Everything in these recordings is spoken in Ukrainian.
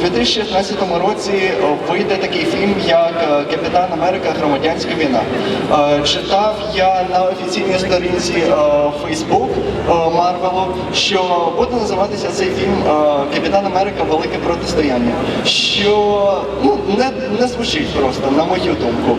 У 2016 році вийде такий фільм, як е, Капітан Америка Громадянська війна. Е, Читав я на офіційній сторінці е, Facebook Марвелу, що буде називатися цей фільм Капітан Америка Велике протистояння. Що ну, не, не звучить просто, на мою думку.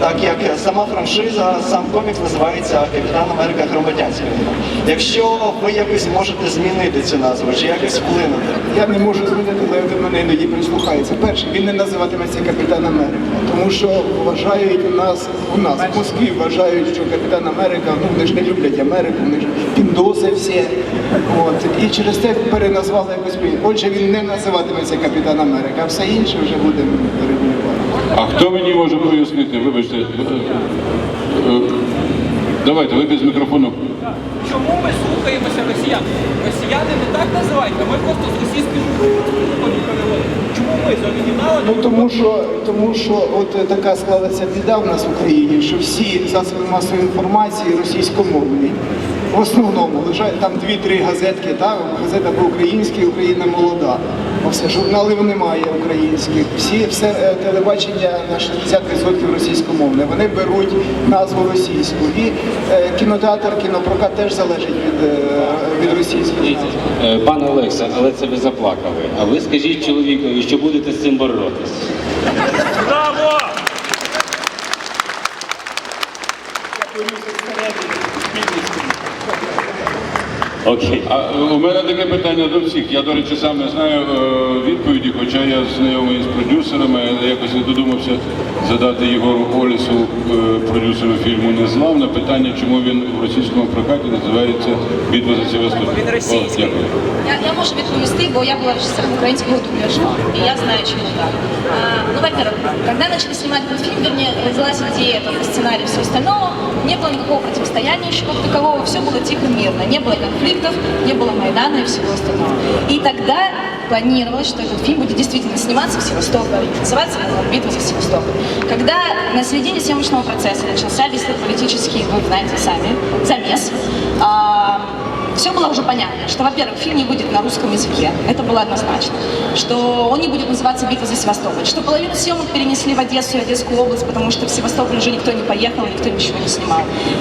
Так як сама франшиза, сам комікс називається Капітан Америка Громадянська війна. Якщо ви якось можете змінити цю назву чи якось вплинути. Я не можу змінити, але до іноді прислухається. Перше, він не називатиметься Капітан Америка, тому що вважають нас, у нас в Москві вважають, що Капітан Америка, ну вони ж не люблять Америку, вони ж піндоси всі. От. І через це переназвали якось. Отже, він не називатиметься Капітан Америка, а все інше вже будемо регулювати. А хто мені може пояснити? Вибачте. Давайте, ви без мікрофону. Чому ми слухаємося росіян? Росіяни не так називають, а ми просто з російським переводимо. Чому ми з оригіналу? Ну тому що тому що от е, така склалася біда в нас в Україні, що всі засоби масової інформації російськомовні. В основному лежать там дві-три газетки, та газета по-українськи, Україна молода. А все журнали немає українських. Всі все е, телебачення на 60% російськомовне. Вони беруть назву російську. І е, кінотеатр, кінопрокат теж залежить від, е, від російської. Е, Пане Олекса, але це ви заплакали. А ви скажіть чоловікові, що будете з цим боротися? Окей. А е, у мене таке питання до всіх. Я, до речі, сам не знаю е, хоча я знайомий з продюсерами, але якось не додумався задати Єгору Олісу, е, продюсеру фільму Незлав, на питання, чому він в російському прокаті називається Битва за Севастополь. Він російський. О, дякую. Я, я можу відповісти, бо я была режиссером украинского дубляжа, и я знаю, чему так. А, ну, во-первых, когда начали снимать этот фильм, вернее, родилась идея, этого сценария и все остального, не было никакого противостояния еще как такового, все было тихо, мирно, не было конфликтов, не было Майдана и всего остального. И тогда планировалось, что этот фильм будет действительно сниматься в Севастополе, называться он «Битва за Севастополь». Когда на середине съемочного процесса начался весь этот политический, ну, знаете сами, замес, а, все было уже понятно, что, во-первых, фильм не будет на русском языке, это было однозначно, что он не будет называться «Битва за Севастополь», что половину съемок перенесли в Одессу и Одесскую область, потому что в Севастополь уже никто не поехал, никто ничего не снимал.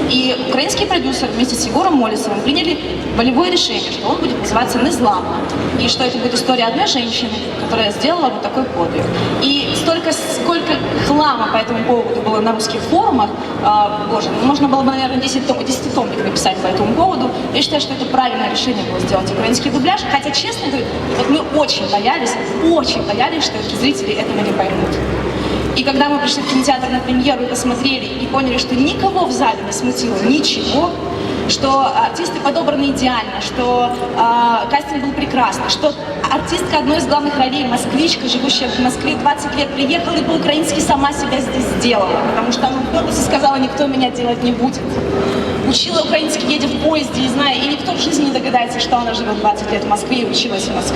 И украинский продюсер вместе с Егором Молесовым приняли волевое решение, что он будет называться «Незламно», и что это будет история одной женщины, которая сделала вот такой подвиг. И столько, сколько хлама по этому поводу было на русских форумах, а, боже, ну, можно было бы, наверное, 10 том, 10 томник написать по этому поводу. Я считаю, что это правильное решение было сделать украинский дубляж, хотя, честно говоря, вот мы очень боялись, очень боялись, что зрители этого не поймут. И когда мы пришли в кинотеатр на премьеру и посмотрели, и поняли, что никого в зале не смутило ничего, что артисты подобраны идеально, что э, кастинг был прекрасный, что артистка одной из главных ролей, москвичка, живущая в Москве 20 лет, приехала и по-украински сама себя здесь сделала, потому что она в корпусе сказала, никто меня делать не будет. Учила украинский, едя в поезде, и зная, и никто в жизни не догадается, что она живет 20 лет в Москве и училась в Москве.